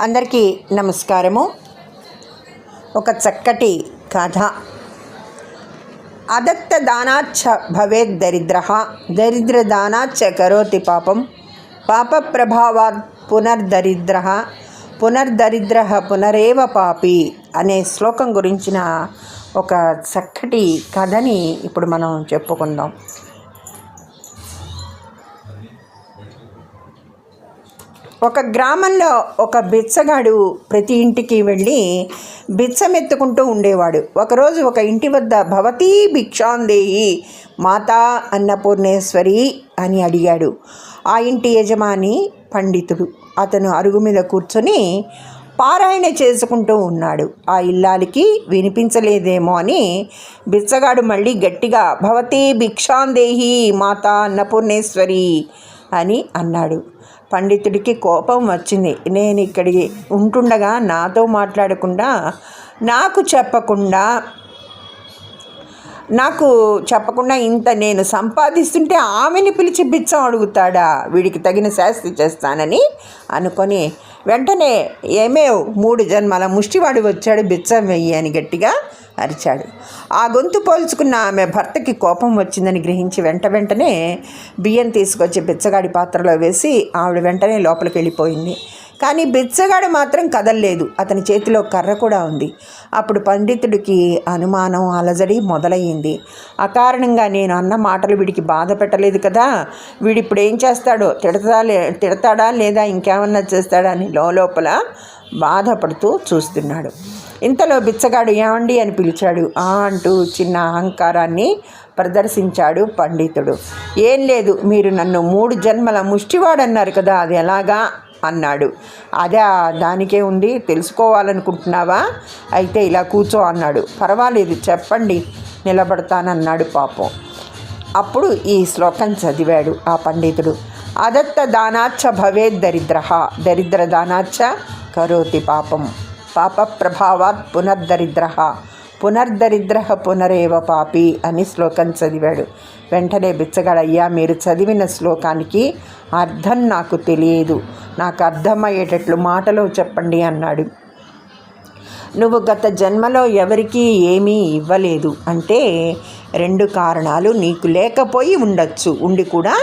అందరికీ నమస్కారము. ఒక చక్కటి కథ. అదత్త దానాచ్చ భవేద్ దరిద్ర. దరిద్ర దానాచ్చ కరోతి పాపం. పాప ప్రభావాత్ పునర్దరిద్ర. పునర్దరిద్ర పునరేవ పాపి అనే శ్లోకం గురించిన ఒక చక్కటి కథని ఇప్పుడు మనం చెప్పుకుందాం. ఒక గ్రామంలో ఒక బిచ్చగాడు ప్రతి ఇంటికి వెళ్ళి బిచ్చమెత్తుకుంటూ ఉండేవాడు. ఒకరోజు ఒక ఇంటి వద్ద భవతీ భిక్షాందేయి మాతా అన్నపూర్ణేశ్వరి అని అడిగాడు. ఆ ఇంటి యజమాని పండితుడు. అతను అరుగు మీద కూర్చొని పారాయణ చేసుకుంటూ ఉన్నాడు. ఆ ఇల్లాలికి వినిపించలేదేమో అని బిచ్చగాడు మళ్ళీ గట్టిగా భవతీ భిక్షాందేహి మాతా అన్నపూర్ణేశ్వరి అని అన్నాడు. పండితుడికి కోపం వచ్చింది. నేను ఇక్కడికి ఉంటుండగా నాతో మాట్లాడకుండా నాకు చెప్పకుండా నాకు చెప్పకుండా ఇంత నేను సంపాదిస్తుంటే ఆమెని పిలిచి బిచ్చం అడుగుతాడా? వీడికి తగిన శాస్తి చేస్తానని అనుకొని వెంటనే ఏమేవ్ మూడు జన్మల ముష్టివాడు వచ్చాడు బిచ్చం వెయ్యి అని గట్టిగా అరిచాడు. ఆ గొంతు పోల్చుకున్న ఆమె భర్తకి కోపం వచ్చిందని గ్రహించి వెంట వెంటనే బియ్యం తీసుకొచ్చి బిచ్చగాడి పాత్రలో వేసి ఆవిడ వెంటనే లోపలికి వెళ్ళిపోయింది. కానీ బిచ్చగాడు మాత్రం కదల్లేదు. అతని చేతిలో కర్ర కూడా ఉంది. అప్పుడు పండితుడికి అనుమానం అలజడి మొదలయ్యింది. అకారణంగా నేను అన్న మాటలు వీడికి బాధ పెట్టలేదు కదా. వీడిప్పుడు ఏం చేస్తాడో తిడతా లే తిడతాడా లేదా ఇంకేమన్నా చేస్తాడా అని లోపల బాధపడుతూ చూస్తున్నాడు. ఇంతలో బిచ్చగాడు ఏమండి అని పిలిచాడు. ఆ అంటూ చిన్న అహంకారాన్ని ప్రదర్శించాడు పండితుడు. ఏం లేదు మీరు నన్ను మూడు జన్మల ముష్టివాడన్నారు కదా అది ఎలాగా? అన్నాడు. అదే దానికే ఉంది తెలుసుకోవాలనుకుంటున్నావా? అయితే ఇలా కూర్చో అన్నాడు. పర్వాలేదు చెప్పండి నిలబడతానన్నాడు పాపం. అప్పుడు ఈ శ్లోకం చదివాడు ఆ పండితుడు. అదత్త దానాచ్చ భవేద్ దరిద్ర దరిద్ర దానాచ్చ కరోతి పాపం. పాపప్రభావాత్ పునర్దరిద్ర. పునర్దరిద్ర పునరేవ పాపి అని శ్లోకం చదివాడు. వెంటనే బిచ్చగాడయ్యా మీరు చదివిన శ్లోకానికి అర్థం నాకు తెలియదు. నాకు అర్థమయ్యేటట్లు మాటలో చెప్పండి అన్నాడు. నువ్వు గత జన్మలో ఎవరికీ ఏమీ ఇవ్వలేదు అంటే రెండు కారణాలు నీకు లేకపోయి ఉండొచ్చు. ఉండి కూడా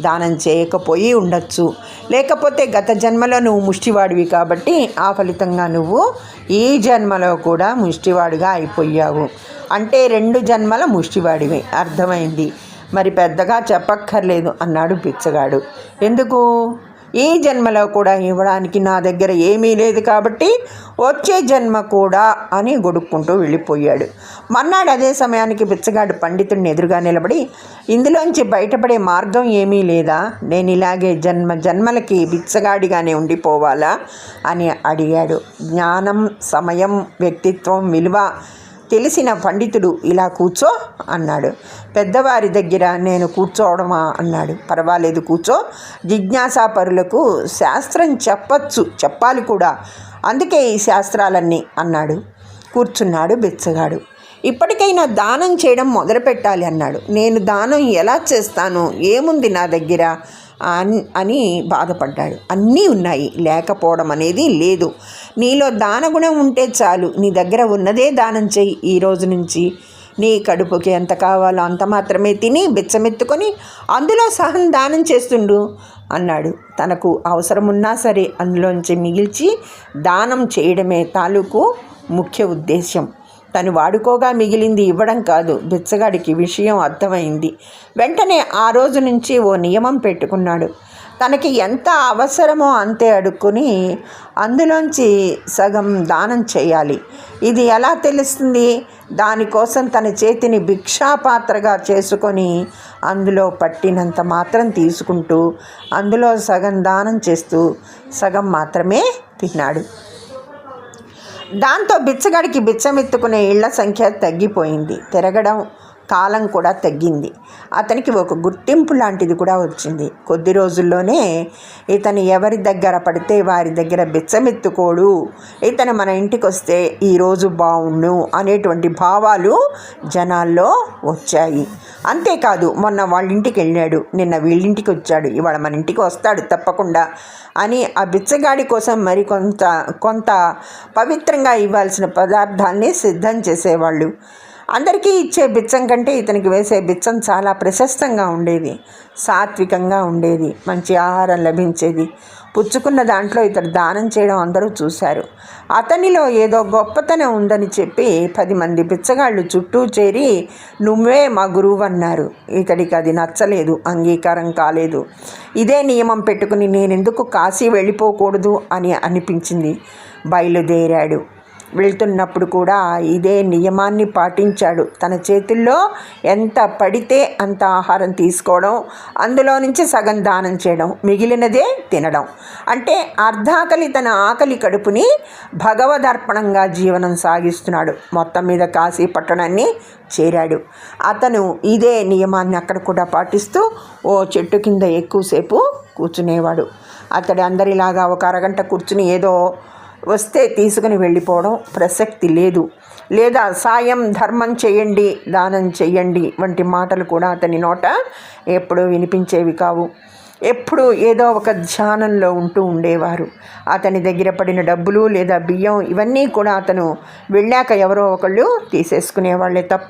దానం చేయకపోయి ఉండొచ్చు. లేకపోతే గత జన్మలో నువ్వు ముష్టివాడివి కాబట్టి ఆ ఫలితంగా నువ్వు ఈ జన్మలో కూడా ముష్టివాడిగా అయిపోయావు. అంటే రెండు జన్మల ముష్టివాడివి. అర్థమైంది. మరి పెద్దగా చెప్పక్కర్లేదు అన్నాడు బిచ్చగాడు ఎందుకు? ఈ జన్మలో కూడా ఇవ్వడానికి నా దగ్గర ఏమీ లేదు కాబట్టి వచ్చే జన్మ కూడా అని గొడుక్కుంటూ వెళ్ళిపోయాడు. మన్నాడు అదే సమయానికి బిచ్చగాడు పండితుడిని ఎదురుగా నిలబడి ఇందులోంచి బయటపడే మార్గం ఏమీ లేదా? నేను ఇలాగే జన్మ జన్మలకి బిచ్చగాడిగానే ఉండిపోవాలా? అని అడిగాడు. జ్ఞానం సమయం వ్యక్తిత్వం విలువ తెలిసిన పండితుడు ఇలా కూర్చో అన్నాడు. పెద్దవారి దగ్గర నేను కూర్చోవడమా అన్నాడు. పర్వాలేదు కూర్చో. జిజ్ఞాసాపరులకు శాస్త్రం చెప్పచ్చు చెప్పాలి కూడా. అందుకే ఈ శాస్త్రాలన్నీ అన్నాడు. కూర్చున్నాడు బెచ్చగాడు. ఇప్పటికైనా దానం చేయడం మొదలు పెట్టాలి అన్నాడు. నేను దానం ఎలా చేస్తాను? ఏముంది నా దగ్గర? అని బాధపడ్డాడు. అన్నీ ఉన్నాయి. లేకపోవడం అనేది లేదు. నీలో దానగుణం ఉంటే చాలు. నీ దగ్గర ఉన్నదే దానం చెయ్యి. ఈ రోజు నుంచి నీ కడుపుకి ఎంత కావాలో అంత మాత్రమే తిని బిచ్చమెత్తుకొని అందులో సహం దానం చేస్తుండు అన్నాడు. తనకు అవసరమున్నా సరే అందులోంచి మిగిల్చి దానం చేయడమే తాలూకు ముఖ్య ఉద్దేశం తను వాడుకోగా మిగిలింది ఇవ్వడం కాదు. బిచ్చగాడికి విషయం అర్థమైంది. వెంటనే ఆ రోజు నుంచి ఓ నియమం పెట్టుకున్నాడు. తనకి ఎంత అవసరమో అంతే అడుక్కుని అందులోంచి సగం దానం చేయాలి. ఇది ఎలా తెలుస్తుంది? దానికోసం తన చేతిని భిక్షాపాత్రగా చేసుకొని అందులో పట్టినంత మాత్రం తీసుకుంటూ అందులో సగం దానం చేస్తూ సగం మాత్రమే తిన్నాడు. దాంతో బిచ్చగాడికి బిచ్చమెత్తుకునే ఇళ్ళ సంఖ్య తగ్గిపోయింది. తిరగడం కాలం కూడా తగ్గింది. అతనికి ఒక గుర్తింపు లాంటిది కూడా వచ్చింది. కొద్ది రోజుల్లోనే ఇతను ఎవరి దగ్గర పడితే వారి దగ్గర బిచ్చమెత్తుకోడు. ఇతను మన ఇంటికి వస్తే ఈరోజు బాగుండు అనేటువంటి భావాలు జనాల్లో వచ్చాయి. అంతేకాదు మొన్న వాళ్ళ ఇంటికి వెళ్ళాడు నిన్న వీళ్ళింటికి వచ్చాడు ఇవాళ మన ఇంటికి వస్తాడు తప్పకుండా అని ఆ బిచ్చగాడి కోసం మరి కొంత కొంత పవిత్రంగా ఇవ్వాల్సిన పదార్థాన్ని సిద్ధం చేసేవాళ్ళు. అందరికీ ఇచ్చే బిచ్చం కంటే ఇతనికి వేసే బిచ్చం చాలా ప్రశస్తంగా ఉండేది సాత్వికంగా ఉండేది మంచి ఆహారం లభించేది. పుచ్చుకున్న దాంట్లో ఇతడు దానం చేయడం అందరూ చూశారు. అతనిలో ఏదో గొప్పతనం ఉందని చెప్పి పది మంది బిచ్చగాళ్ళు చుట్టూ చేరి నువ్వే మా గురువు అన్నారు. ఇతడికి అది నచ్చలేదు అంగీకారం కాలేదు. ఇదే నియమం పెట్టుకుని నేనెందుకు కాశీ వెళ్ళిపోకూడదు అని అనిపించింది. బయలుదేరాడు. వెళ్తున్నప్పుడు కూడా ఇదే నియమాన్ని పాటించాడు. తన చేతుల్లో ఎంత పడితే అంత ఆహారం తీసుకోవడం అందులో నుంచి సగం దానం చేయడం మిగిలినదే తినడం. అంటే అర్ధాకలి తన ఆకలి కడుపుని భగవదర్పణంగా జీవనం సాగిస్తున్నాడు. మొత్తం మీద కాశీ పట్టణాన్ని చేరాడు. అతను ఇదే నియమాన్ని అక్కడ కూడా పాటిస్తూ ఓ చెట్టు కింద ఎక్కువసేపు కూర్చునేవాడు. అతడు అందరిలాగా ఒక అరగంట కూర్చుని ఏదో వస్తే తీసుకుని వెళ్ళిపోవడం ప్రసక్తి లేదు. లేదా సాయం ధర్మం చేయండి దానం చేయండి వంటి మాటలు కూడా అతని నోట ఎప్పుడూ వినిపించేవి కావు. ఎప్పుడు ఏదో ఒక ధ్యానంలో ఉంటూ ఉండేవారు. అతని దగ్గర పడిన డబ్బులు లేదా బియ్యం ఇవన్నీ కూడా అతను వెళ్ళాక ఎవరో ఒకళ్ళు తీసేసుకునేవాళ్ళే తప్ప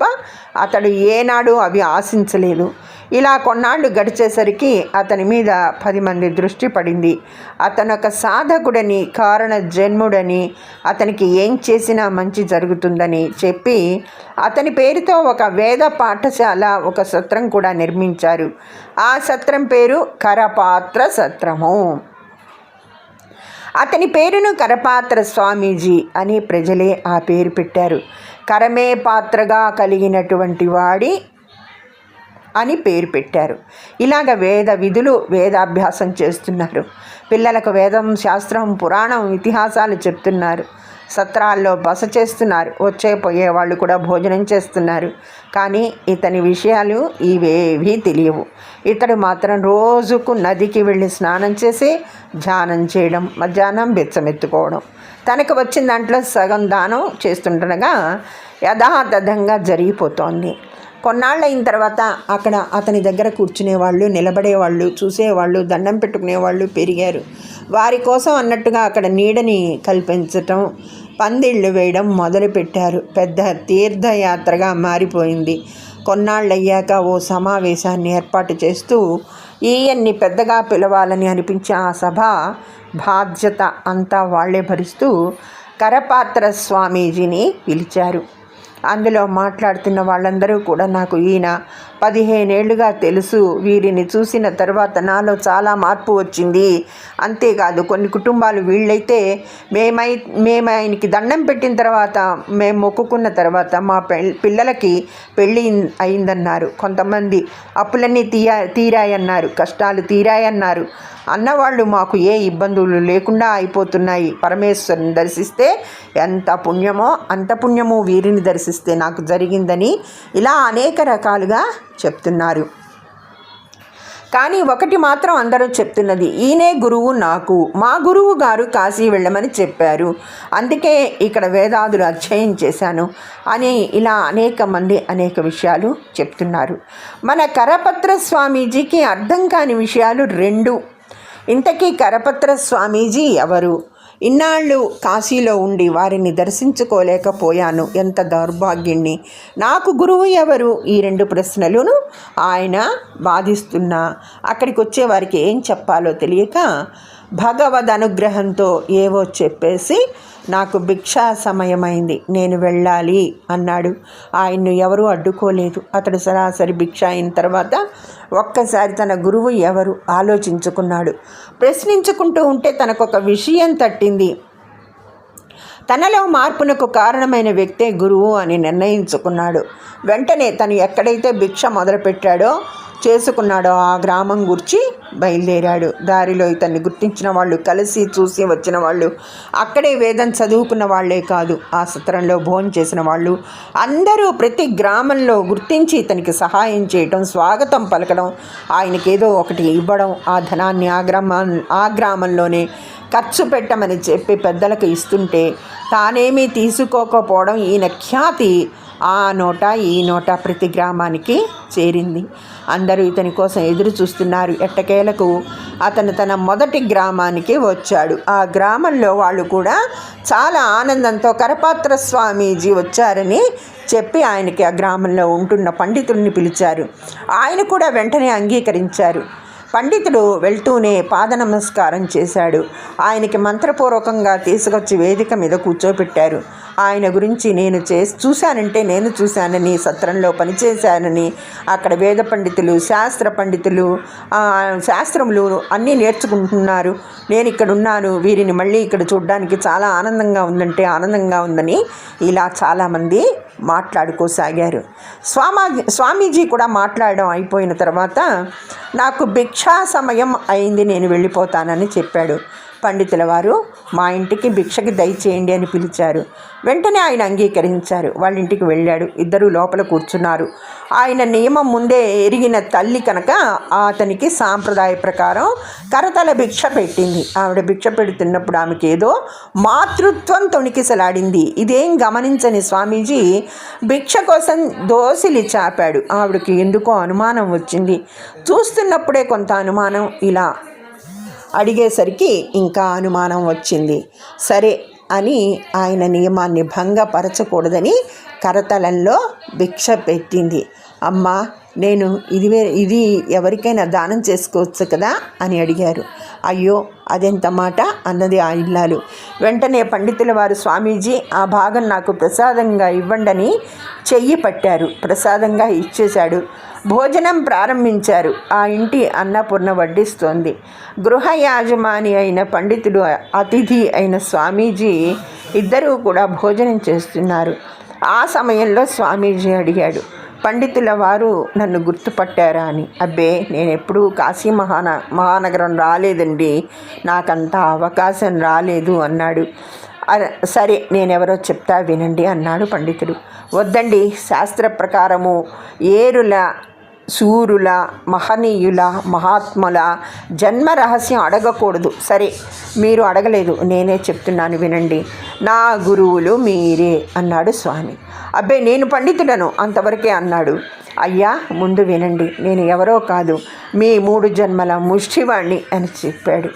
అతడు ఏనాడు అవి ఆశించలేదు. ఇలా కొన్నాళ్ళు గడిచేసరికి అతని మీద పది మంది దృష్టి పడింది. అతను ఒక సాధకుడని కారణ జన్ముడని అతనికి ఏం చేసినా మంచి జరుగుతుందని చెప్పి అతని పేరుతో ఒక వేద పాఠశాల ఒక సత్రం కూడా నిర్మించారు. ఆ సత్రం పేరు కరపాత్ర సత్రము. అతని పేరును కరపాత్ర స్వామీజీ అని ప్రజలే ఆ పేరు పెట్టారు. కరమే పాత్రగా కలిగినటువంటి వాడి అని పేరు పెట్టారు. ఇలాగ వేద విధులు వేదాభ్యాసం చేస్తున్నారు. పిల్లలకు వేదం శాస్త్రం పురాణం ఇతిహాసాలు చెప్తున్నారు. సత్రాల్లో బస చేస్తున్నారు. వచ్చే పోయే వాళ్ళు కూడా భోజనం చేస్తున్నారు. కానీ ఇతని విషయాలు ఇవేవీ తెలియవు. ఇతడు మాత్రం రోజుకు నదికి వెళ్ళి స్నానం చేసి ధ్యానం చేయడం మధ్యాహ్నం బెచ్చమెత్తుకోవడం. తనకు వచ్చిన దాంట్లో సగం దానం చేస్తుండగా యథాతథంగా జరిగిపోతోంది. కొన్నాళ్ళు అయిన తర్వాత అక్కడ అతని దగ్గర కూర్చునేవాళ్ళు నిలబడేవాళ్ళు చూసేవాళ్ళు దండం పెట్టుకునేవాళ్ళు పెరిగారు. వారి కోసం అన్నట్టుగా అక్కడ నీడని కల్పించటం పందిళ్ళు వేయడం మొదలుపెట్టారు. పెద్ద తీర్థయాత్రగా మారిపోయింది. కొన్నాళ్ళు అయ్యాక ఓ సమావేశాన్ని ఏర్పాటు చేస్తూ ఈయన్ని పెద్దగా పిలవాలని అనిపించే ఆ సభ బాధ్యత అంతా వాళ్ళే భరిస్తూ కరపాత్ర స్వామీజీని పిలిచారు. అందులో మాట్లాడుతున్న వాళ్ళందరూ కూడా నాకు ఈయన పదిహేనేళ్ళుగా తెలుసు. వీరిని చూసిన తర్వాత నాలో చాలా మార్పు వచ్చింది. అంతేకాదు కొన్ని కుటుంబాలు వీళ్ళైతే మేమై మేము ఆయనకి దండం పెట్టిన తర్వాత మేము మొక్కుకున్న తర్వాత మా పిల్లలకి పెళ్ళి అయిందన్నారు. కొంతమంది అప్పులన్నీ తీయా తీరాయన్నారు. కష్టాలు తీరాయన్నారు. అన్నవాళ్ళు మాకు ఏ ఇబ్బందులు లేకుండా అయిపోతున్నాయి. పరమేశ్వరుని దర్శిస్తే ఎంత పుణ్యమో అంత పుణ్యమో వీరిని దర్శిస్తే నాకు జరిగిందని ఇలా అనేక రకాలుగా చెప్తున్నారు. కానీ ఒకటి మాత్రం అందరూ చెప్తున్నది ఈయనే గురువు నాకు. మా గురువు గారు కాశీ వెళ్ళమని చెప్పారు. అందుకే ఇక్కడ వేదాదులు అధ్యయనం చేశాను అని ఇలా అనేక మంది అనేక విషయాలు చెప్తున్నారు. మన కరపత్ర స్వామీజీకి అర్థం కాని విషయాలు రెండు. ఇంతకీ కరపత్ర స్వామీజీ ఎవరు? ఇన్నాళ్ళు కాశీలో ఉండి వారిని దర్శించుకోలేకపోయాను. ఎంత దౌర్భాగ్యుణ్ణి. నాకు గురువు ఎవరు? ఈ రెండు ప్రశ్నలను ఆయన బాధిస్తున్నా. అక్కడికి వచ్చే వారికి ఏం చెప్పాలో తెలియక భగవద్ అనుగ్రహంతో ఏవో చెప్పేసి నాకు భిక్షా సమయమైంది. నేను వెళ్ళాలి అన్నాడు. ఆయన్ను ఎవరూ అడ్డుకోలేదు. అతడు సరాసరి భిక్ష అయిన తర్వాత ఒక్కసారి తన గురువు ఎవరు ఆలోచించుకున్నాడు. ప్రశ్నించుకుంటూ ఉంటే తనకొక విషయం తట్టింది. తనలో మార్పునకు కారణమైన వ్యక్తే గురువు అని నిర్ణయించుకున్నాడు. వెంటనే తను ఎక్కడైతే భిక్ష మొదలుపెట్టాడో చేసుకున్నాడో. ఆ గ్రామం గురించి బయలుదేరాడు. దారిలో ఇతన్ని గుర్తించిన వాళ్ళు కలిసి చూసి వచ్చిన వాళ్ళు అక్కడే వేదం చదువుకున్న వాళ్ళే కాదు ఆ సత్రంలో భోజనం చేసిన వాళ్ళు. అందరూ ప్రతి గ్రామంలో గుర్తించి ఇతనికి సహాయం చేయటం స్వాగతం పలకడం ఆయనకి ఏదో ఒకటి ఇవ్వడం ఆ ధనాన్ని ఆ గ్రామా ఆ గ్రామంలోనే ఖర్చు పెట్టమని చెప్పి పెద్దలకు ఇస్తుంటే తానేమీ తీసుకోకపోవడం ఈయన ఖ్యాతి ఆ నోట ఈ నోట ప్రతి గ్రామానికి చేరింది. అందరూ ఇతని కోసం ఎదురు చూస్తున్నారు. ఎట్టకేలకు అతను తన మొదటి గ్రామానికి వచ్చాడు. ఆ గ్రామంలో వాళ్ళు కూడా చాలా ఆనందంతో కరపాత్ర స్వామీజీ వచ్చారని చెప్పి ఆయనకి ఆ గ్రామంలో ఉంటున్న పండితుల్ని పిలిచారు. ఆయన కూడా వెంటనే అంగీకరించారు. పండితుడు వెళ్తూనే పాద నమస్కారం చేశాడు. ఆయనకి మంత్రపూర్వకంగా తీసుకొచ్చి వేదిక మీద కూర్చోపెట్టారు. ఆయన గురించి నేను చే చూశానంటే నేను చూశానని సత్రంలో పనిచేశానని అక్కడ వేద పండితులు శాస్త్ర పండితులు శాస్త్రములు అన్నీ నేర్చుకుంటున్నారు. నేను ఇక్కడ ఉన్నాను వీరిని మళ్ళీ ఇక్కడ చూడడానికి చాలా ఆనందంగా ఉందంటే ఆనందంగా ఉందని ఇలా చాలామంది మాట్లాడుకోసాగారు. స్వామాజీ స్వామీజీ కూడా మాట్లాడడం అయిపోయిన తర్వాత నాకు భిక్షా సమయం అయింది నేను వెళ్ళిపోతానని చెప్పాడు. పండితుల వారు మా ఇంటికి భిక్షకి దయచేయండి అని పిలిచారు. వెంటనే ఆయన అంగీకరించారు. వాళ్ళ ఇంటికి వెళ్ళాడు. ఇద్దరు లోపల కూర్చున్నారు. ఆయన నియమం ముందే ఎరిగిన తల్లి కనుక అతనికి సాంప్రదాయ ప్రకారం కరతల భిక్ష పెట్టింది. ఆవిడ భిక్ష పెడుతున్నప్పుడు ఆమెకి ఏదో మాతృత్వం తొణికిసలాడింది. ఇదేం గమనించని స్వామీజీ భిక్ష కోసం దోసిలి చాపాడు. ఆవిడకి ఎందుకో అనుమానం వచ్చింది. చూస్తున్నప్పుడే కొంత అనుమానం ఇలా అడిగేసరికి ఇంకా అనుమానం వచ్చింది. సరే అని ఆయన నియమాన్ని భంగపరచకూడదని కరతలంలో భిక్ష పెట్టింది. అమ్మా నేను ఇదివే ఇది ఎవరికైనా దానం చేసుకోవచ్చు కదా అని అడిగారు. అయ్యో అదెంత మాట అన్నది ఆ ఇల్లాలు. వెంటనే పండితుల వారు స్వామీజీ ఆ భాగం నాకు ప్రసాదంగా ఇవ్వండని చెయ్యి పట్టారు. ప్రసాదంగా ఇచ్చేశాడు. భోజనం ప్రారంభించారు. ఆ ఇంటి అన్నపూర్ణ వడ్డిస్తోంది. గృహ యాజమాని అయిన పండితుడు అతిథి అయిన స్వామీజీ ఇద్దరూ కూడా భోజనం చేస్తున్నారు. ఆ సమయంలో స్వామీజీ అడిగాడు పండితుల వారు నన్ను గుర్తుపట్టారా అని. అబ్బే నేను ఎప్పుడూ కాశీ మహాన మహానగరం రాలేదండి. నాకంత అవకాశం రాలేదు అన్నాడు. సరే నేనెవరో చెప్తా వినండి అన్నాడు పండితుడు. వద్దండి శాస్త్ర ప్రకారము ఏరుల శూరుల మహనీయుల మహాత్ముల జన్మ రహస్యం అడగకూడదు. సరే మీరు అడగలేదు నేనే చెప్తున్నాను వినండి. నా గురువులు మీరే అన్నాడు స్వామి. అబ్బే నేను పండితుడను అంతవరకే అన్నాడు. అయ్యా ముందు వినండి నేను ఎవరో కాదు మీ మూడు జన్మల ముష్టివాణ్ణి అని చెప్పాడు.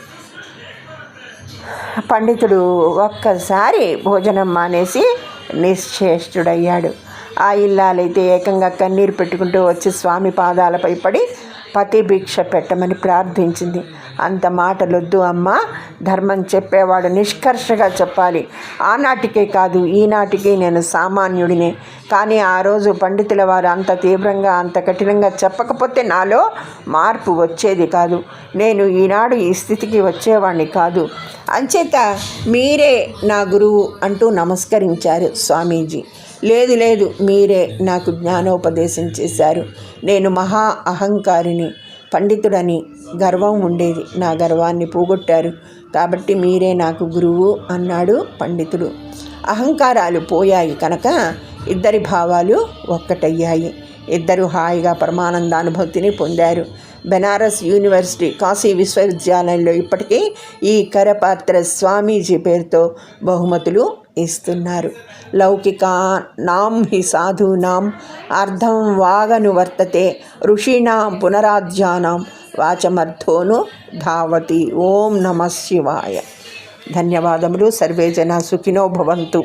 పండితుడు ఒక్కసారి భోజనం మానేసి నిశ్చేష్టుడయ్యాడు. ఆ ఇల్లాలైతే ఏకంగా కన్నీరు పెట్టుకుంటూ వచ్చి స్వామి పాదాలపై పడి పతి భిక్ష పెట్టమని ప్రార్థించింది. అంత మాటలొద్దు అమ్మ ధర్మం చెప్పేవాడు నిష్కర్షగా చెప్పాలి. ఆనాటికే కాదు ఈనాటికి నేను సామాన్యుడినే. కానీ ఆ రోజు పండితుల వారు అంత తీవ్రంగా అంత కఠినంగా చెప్పకపోతే నాలో మార్పు వచ్చేది కాదు. నేను ఈనాడు ఈ స్థితికి వచ్చేవాడిని కాదు. అంచేత మీరే నా గురువు అంటూ నమస్కరించారు స్వామీజీ. లేదు లేదు మీరే నాకు జ్ఞానోపదేశం చేశారు. నేను మహా అహంకారిని పండితుడని గర్వం ఉండేది. నా గర్వాన్ని పోగొట్టారు. కాబట్టి మీరే నాకు గురువు అన్నాడు పండితుడు. అహంకారాలు పోయాయి కనుక ఇద్దరి భావాలు ఒక్కటయ్యాయి. ఇద్దరు హాయిగా పరమానందానుభూతిని పొందారు. బెనారస్ యూనివర్సిటీ కాశీ విశ్వవిద్యాలయంలో ఇప్పటికీ ఈ కరపాత్ర స్వామీజీ పేరుతో బహుమతులు ఇస్తున్నారు. లౌకికానాం హి సాధూనాం అర్థం వాగను వర్తతే ఋషీణాం పునరాధ్యానాం వాచమర్థోను ధావతి. ఓం నమ శివాయ. ధన్యవాదములు. సర్వే జన సుఖినో భవంతు.